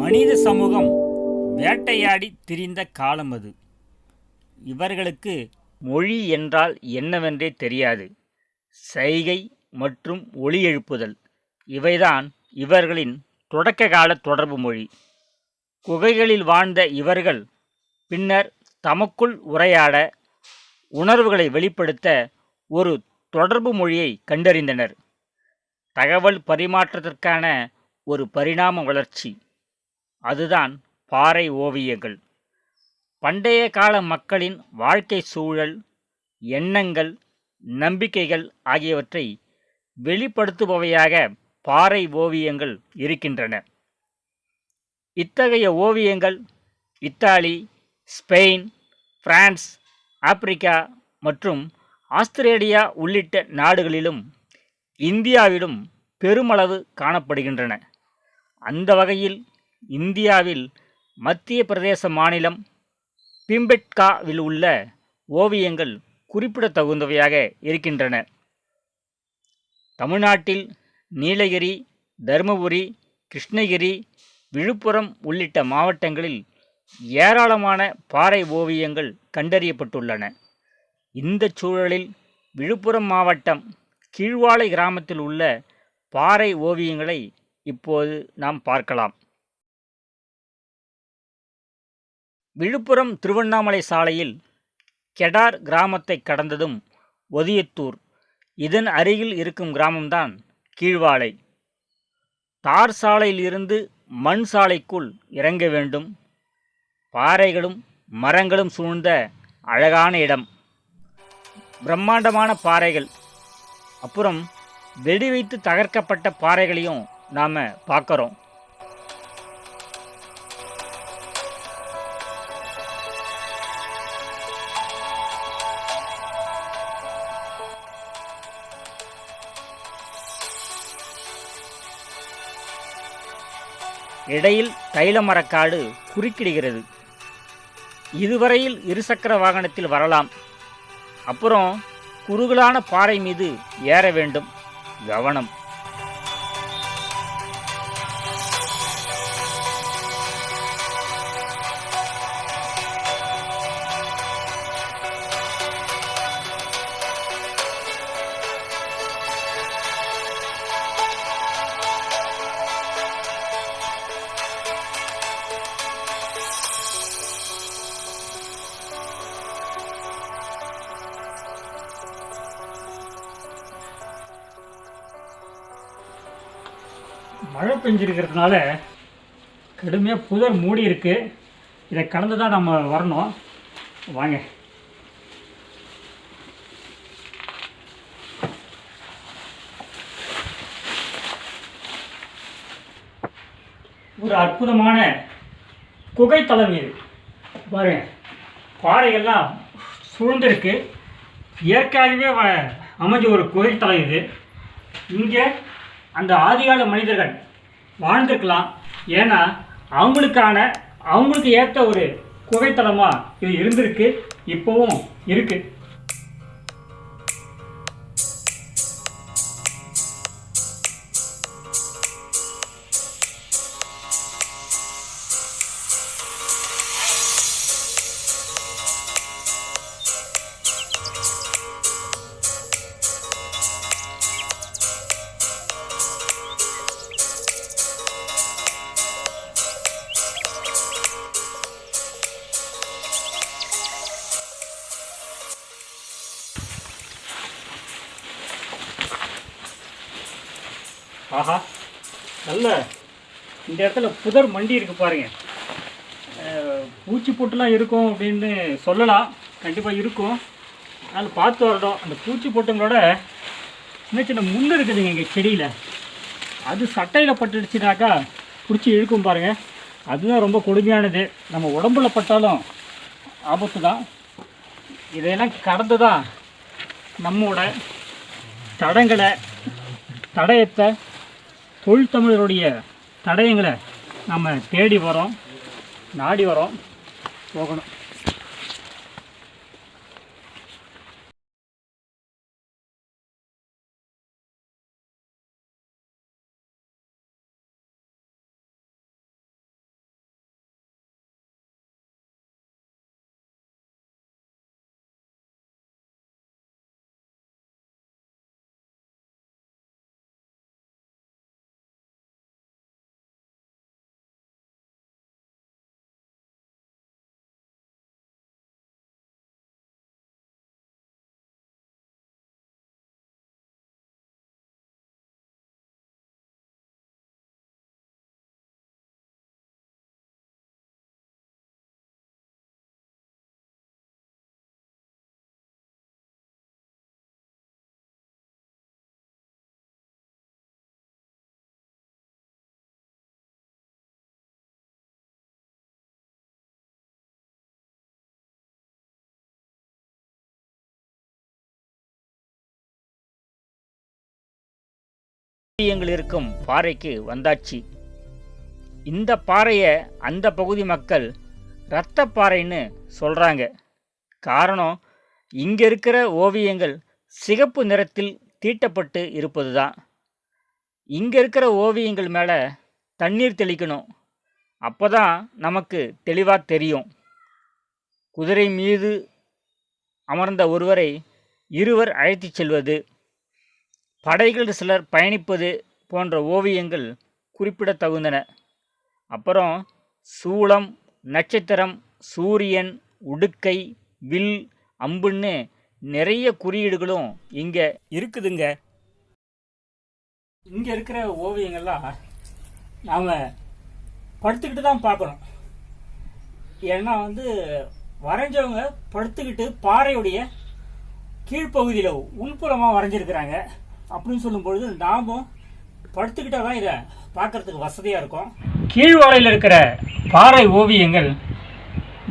மனித சமூகம் வேட்டையாடி திரிந்த காலம் அது. இவர்களுக்கு மொழி என்றால் என்னவென்றே தெரியாது. சைகை மற்றும் ஒளி எழுப்புதல் இவைதான் இவர்களின் தொடக்க கால தொடர்பு மொழி. குகைகளில் வாழ்ந்த இவர்கள் பின்னர் தமக்குள் உரையாட உணர்வுகளை வெளிப்படுத்த ஒரு தொடர்பு மொழியை கண்டறிந்தனர். தகவல் பரிமாற்றத்திற்கான ஒரு பரிணாம வளர்ச்சி. அதுதான் பாறை ஓவியங்கள். பண்டைய கால மக்களின் வாழ்க்கை சூழல் எண்ணங்கள் நம்பிக்கைகள் ஆகியவற்றை வெளிப்படுத்துபவையாக பாறை ஓவியங்கள் இருக்கின்றன. இத்தகைய ஓவியங்கள் இத்தாலி ஸ்பெயின் பிரான்ஸ் ஆப்பிரிக்கா மற்றும் ஆஸ்திரேலியா உள்ளிட்ட நாடுகளிலும் இந்தியாவிலும் பெருமளவு காணப்படுகின்றன. அந்த வகையில் இந்தியாவில் மத்திய பிரதேச மாநிலம் பிம்பெட்காவில் உள்ள ஓவியங்கள் குறிப்பிடத்தகுந்தவையாக இருக்கின்றன. தமிழ்நாட்டில் நீலகிரி தருமபுரி கிருஷ்ணகிரி விழுப்புரம் உள்ளிட்ட மாவட்டங்களில் ஏராளமான பாறை ஓவியங்கள் கண்டறியப்பட்டுள்ளன. இந்த சூழலில் விழுப்புரம் மாவட்டம் கீழ்வாளை கிராமத்தில் உள்ள பாறை ஓவியங்களை இப்போது நாம் பார்க்கலாம். விழுப்புரம் திருவண்ணாமலை சாலையில் கெடார் கிராமத்தை கடந்ததும் ஒதியத்தூர். இதன் அருகில் இருக்கும் கிராமம்தான் கீழ்வாளை தார் சாலையில் இருந்து மண் சாலைக்குள் இறங்க வேண்டும். பாறைகளும் மரங்களும் சூழ்ந்த அழகான இடம். பிரம்மாண்டமான பாறைகள். அப்புறம் வெடி வைத்து தகர்க்கப்பட்ட பாறைகளையும் நாம் பார்க்குறோம். இடையில் தைல மரக்காடு குறுக்கிடுகிறது. இதுவரையில் இருசக்கர வாகனத்தில் வரலாம். அப்புறம் குறுகலான பாறை மீது ஏற வேண்டும். கவனம். மழை பெஞ்சிருக்கிறதுனால கடுமையாக புதர் மூடி இருக்கு. இதை கடந்து தான் நம்ம வரணும். வாங்க. ஒரு அற்புதமான குகைத்தலம் இது. பாருங்க. பாறைகள்லாம் சூழ்ந்திருக்கு. இயற்கையாகவே வ- அமைஞ்ச ஒரு குகைத்தலம் இது. இங்கே அந்த ஆதிகால மனிதர்கள் வாழ்ந்திருக்கலாம். ஏன்னா அவங்களுக்கான அவங்களுக்கு ஏற்ற ஒரு குகைத்தலமாக இது இருந்திருக்கு இப்போவும் இருக்குது ஆஹா. நல்ல இந்த இடத்துல புதர் மண்டி இருக்கு பாருங்க. பூச்சி பொட்டுலாம் இருக்கும் அப்படின்னு சொல்லலாம். கண்டிப்பாக இருக்கும். அதனால் பார்த்து வரணும். அந்த பூச்சி பொட்டுங்களோட சின்ன சின்ன முள் இருக்குதுங்க இங்கே செடியில். அது சட்டையில் பட்டுடுச்சுனாக்கா பிடிச்சி இழுக்கும் பாருங்கள் அதுதான் ரொம்ப கொடுமையானது. நம்ம உடம்புல பட்டாலும் ஆபத்து தான். இதையெல்லாம் கடந்து தான் நம்மோட தடங்களை தடயத்தை தொழில் தமிழருடைய தடயங்களை நம்ம தேடி வரோம் நாடி வரோம் போகணும். ஓவியங்கள் இருக்கும் பாறைக்கு வந்தாச்சு. இந்த பாறையை அந்த பகுதி மக்கள் இரத்த பாறைன்னு சொல்கிறாங்க காரணம் இங்கே இருக்கிற ஓவியங்கள் சிகப்பு நிறத்தில் தீட்டப்பட்டு இருப்பது தான் இங்கே இருக்கிற ஓவியங்கள் மேலே தண்ணீர் தெளிக்கணும். அப்போ தான் நமக்கு தெளிவாக தெரியும். குதிரை மீது அமர்ந்த ஒருவரை இருவர் அழைத்துச் செல்வது. படைகள் சிலர் பயணிப்பது போன்ற ஓவியங்கள் குறிப்பிடத்தகுந்தன. அப்புறம் சூளம் நட்சத்திரம் சூரியன் உடுக்கை வில் அம்புன்னு நிறைய குறியீடுகளும் இங்கே இருக்குதுங்க. இங்கே இருக்கிற ஓவியங்கள்லாம் நாம் படுத்துக்கிட்டு தான் பார்க்கணும். ஏன்னா வந்து வரைஞ்சவங்க படுத்துக்கிட்டு பாறையுடைய கீழ்ப்பகுதியில் உள்புறமாக வரைஞ்சிருக்கிறாங்க. அப்படின்னு சொல்லும்பொழுது நாமும் படுத்துக்கிட்டால் தான் இதை பார்க்கறதுக்கு வசதியாக இருக்கும். கீழ்வாலையில் இருக்கிற பாறை ஓவியங்கள்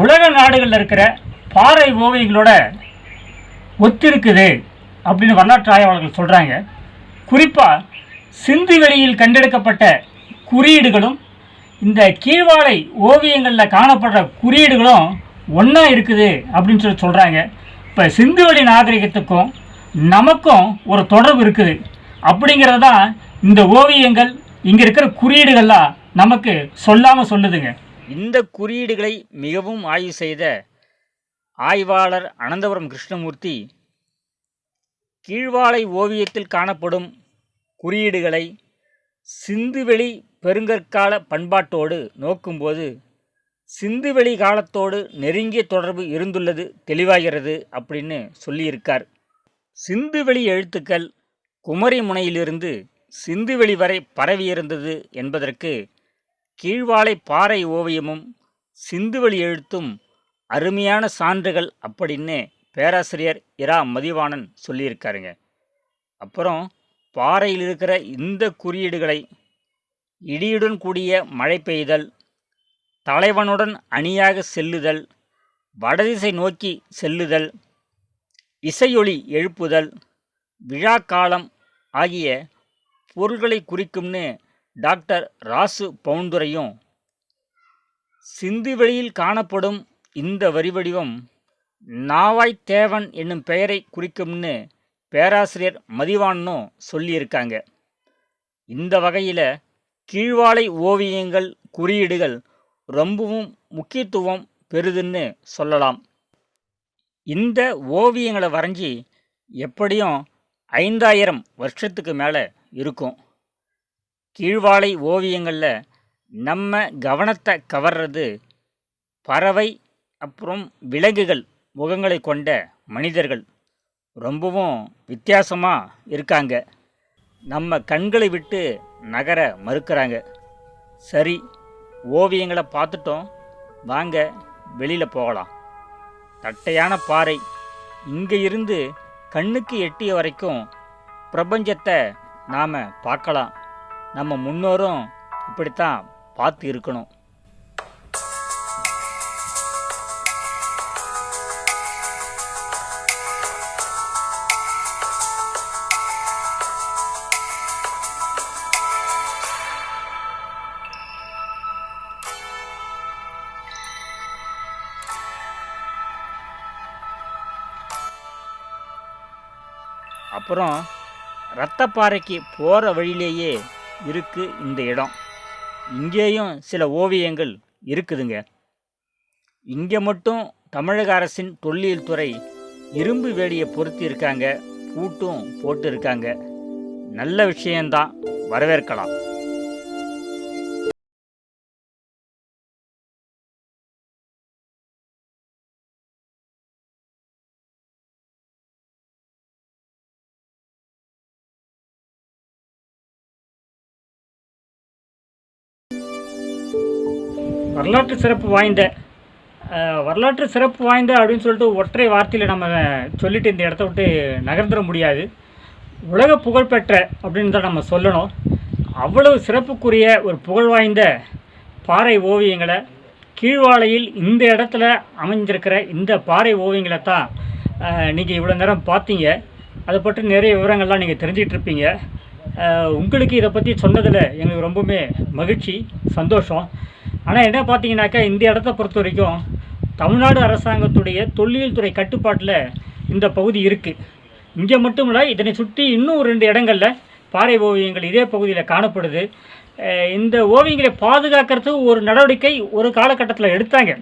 உலக நாடுகளில் இருக்கிற பாறை ஓவியங்களோட ஒத்திருக்குது அப்படின்னு வரலாற்று ஆய்வாளர்கள் சொல்கிறாங்க குறிப்பாக சிந்து வெளியில் கண்டெடுக்கப்பட்ட குறியீடுகளும் இந்த கீழ்வாலை ஓவியங்களில் காணப்படுற குறியீடுகளும் ஒன்றா இருக்குது அப்படின்னு சொல்லி சொல்கிறாங்க இப்போ சிந்து வழி நாகரிகத்துக்கும் நமக்கும் ஒரு தொடர்பு இருக்குது. அப்படிங்கிறது தான் இந்த ஓவியங்கள் இங்கே இருக்கிற குறியீடுகள்லாம் நமக்கு சொல்லாமல் சொல்லுதுங்க. இந்த குறியீடுகளை மிகவும் ஆய்வு செய்த ஆய்வாளர் அனந்தபுரம் கிருஷ்ணமூர்த்தி கீழ்வாளை ஓவியத்தில் காணப்படும் குறியீடுகளை சிந்துவெளி பெருங்கற்கால பண்பாட்டோடு நோக்கும்போது சிந்துவெளி காலத்தோடு நெருங்கிய தொடர்பு இருந்துள்ளது தெளிவாகிறது அப்படின்னு சொல்லியிருக்கார். சிந்துவெளி எழுத்துக்கள் குமரி முனையிலிருந்து சிந்துவெளி வரை பரவியிருந்தது என்பதற்கு கீழ்வாளை பாறை ஓவியமும் சிந்துவெளி எழுத்தும் அருமையான சான்றுகள் அப்படின்னு பேராசிரியர் இரா மதிவாணன் சொல்லியிருக்காருங்க. அப்புறம் பாறையில் இருக்கிற இந்த குறியீடுகளை இடியுடன் கூடிய மழை பெய்தல் தலைவனுடன் அணியாக செல்லுதல் வடதிசை நோக்கி செல்லுதல் இசையொளி எழுப்புதல் விழாக்காலம் ஆகிய பொருள்களை குறிக்கும்னு டாக்டர் ராசு பவுந்துரையும் சிந்துவெளியில் காணப்படும் இந்த வரிவடிவம் நாவாய்த்தேவன் என்னும் பெயரை குறிக்கும்னு பேராசிரியர் மதிவானும் சொல்லியிருக்காங்க. இந்த வகையில் கீழ்வாலை ஓவியங்கள் குறியீடுகள் ரொம்பவும் முக்கியத்துவம் பெறுதுன்னு சொல்லலாம். இந்த ஓவியங்களை வரைஞ்சி எப்படியும் ஐந்தாயிரம் வருஷத்துக்கு மேலே இருக்கும். கீழ்வாழை ஓவியங்களில் நம்ம கவனத்தை கவர்றது பறவை அப்புறம் விலங்குகள் முகங்களை கொண்ட மனிதர்கள். ரொம்பவும் வித்தியாசமாக இருக்காங்க. நம்ம கண்களை விட்டு நகர மறுக்கிறாங்க. சரி ஓவியங்களை பார்த்துட்டோம். வாங்க வெளியில் போகலாம். தட்டையான பாறை இங்கே இருந்து கண்ணுக்கு எட்டிய வரைக்கும் பிரபஞ்சத்தை நாம் பார்க்கலாம். நம்ம முன்னோரும் இப்படித்தான் பார்த்து இருக்கணும். அப்புறம் ரத்தப்பாறைக்கு போகிற வழியிலேயே இருக்கு இந்த இடம். இங்கேயும் சில ஓவியங்கள் இருக்குதுங்க. இங்கே மட்டும் தமிழக அரசின் தொல்லியல் துறை இரும்பு வேலியை பொருத்தி இருக்காங்க பூட்டும் போட்டு இருக்காங்க. நல்ல விஷயம்தான் வரவேற்கலாம். வரலாற்று சிறப்பு வாய்ந்த வரலாற்று சிறப்பு வாய்ந்த அப்படின்னு சொல்லிட்டு ஒற்றை வார்த்தையில் நம்ம சொல்லிட்டு இந்த இடத்த விட்டு நகர்ந்துட முடியாது. உலக புகழ்பெற்ற அப்படின்னு தான் நம்ம சொல்லணும். அவ்வளவு சிறப்புக்குரிய ஒரு புகழ் வாய்ந்த பாறை ஓவியங்களை கீழ்வாலையில் இந்த இடத்துல அமைஞ்சிருக்கிற இந்த பாறை ஓவியங்களை தான் நீங்கள் இவ்வளோ நேரம் பார்த்தீங்க. அதை பற்றி நிறைய விவரங்கள்லாம் நீங்கள் தெரிஞ்சிட்டு இருப்பீங்க. உங்களுக்கு இதை பற்றி சொன்னதில் எங்களுக்கு ரொம்பவுமே மகிழ்ச்சி சந்தோஷம். ஆனால் என்ன பார்த்தீங்கன்னாக்கா இந்த இடத்த பொறுத்த வரைக்கும் தமிழ்நாடு அரசாங்கத்துடைய தொல்லியல் துறை கட்டுப்பாட்டில் இந்த பகுதி இருக்குது இங்கே மட்டும் இல்லை இதனை சுற்றி இன்னும் ரெண்டு இடங்களில் பாறை ஓவியங்கள் இதே பகுதியில் காணப்படுது. இந்த ஓவியங்களை பாதுகாக்கிறதுக்கு ஒரு நடவடிக்கை ஒரு காலகட்டத்தில் எடுத்தாங்க.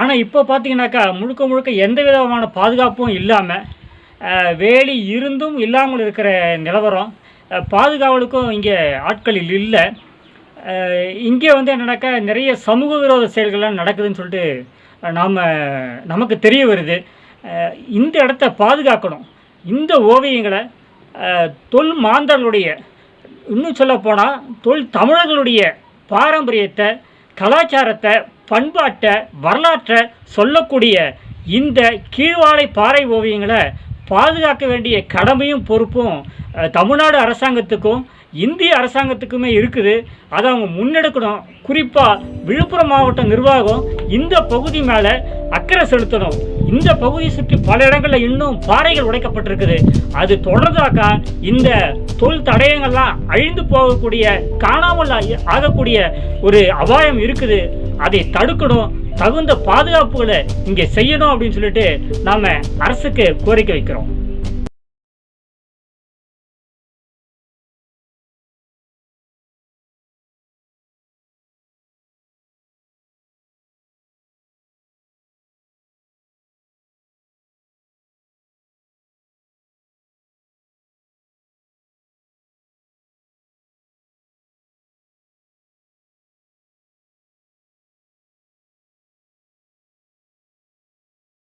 ஆனால் இப்போ பார்த்தீங்கன்னாக்கா முழுக்க முழுக்க எந்த விதமான பாதுகாப்பும் இல்லாமல் வேலி இருந்தும் இல்லாமல் இருக்கிற நிலவரம் பாதுகாவலுக்கும் இங்கே ஆட்களில் இல்லை. இங்கே வந்து என்னென்னாக்கா நிறைய சமூக விரோத செயல்கள்லாம் நடக்குதுன்னு சொல்லிட்டு நாம் நமக்கு தெரிய வருது. இந்த இடத்த பாதுகாக்கணும். இந்த ஓவியங்களை தொல் மாந்தர்களுடைய இன்னும் சொல்லப்போனால் தொல் தமிழர்களுடைய பாரம்பரியத்தை கலாச்சாரத்தை பண்பாட்டை வரலாற்றை சொல்லக்கூடிய இந்த கீழ்வாலை பாறை ஓவியங்களை பாதுகாக்க வேண்டிய கடமையும் பொறுப்பும் தமிழ்நாடு அரசாங்கத்துக்கும் இந்திய அரசாங்கத்துக்குமே இருக்குது. அதை அவங்க முன்னெடுக்கணும். குறிப்பாக விழுப்புரம் மாவட்ட நிர்வாகம் இந்த பகுதி மேலே அக்கறை செலுத்தணும். இந்த பகுதியை சுற்றி பல இடங்களில் இன்னும் பாறைகள் உடைக்கப்பட்டிருக்குது. அது தொடர்ந்தாக்கா இந்த தொல் தடயங்கள்லாம் அழிந்து போகக்கூடிய காணாமல் ஆகி- ஆகக்கூடிய ஒரு அபாயம் இருக்குது. அதை தடுக்கணும். தகுந்த பாதுகாப்புகளை இங்கே செய்யணும் அப்படின்னு சொல்லிட்டு நாம் அரசுக்கு கோரிக்கை வைக்கிறோம்.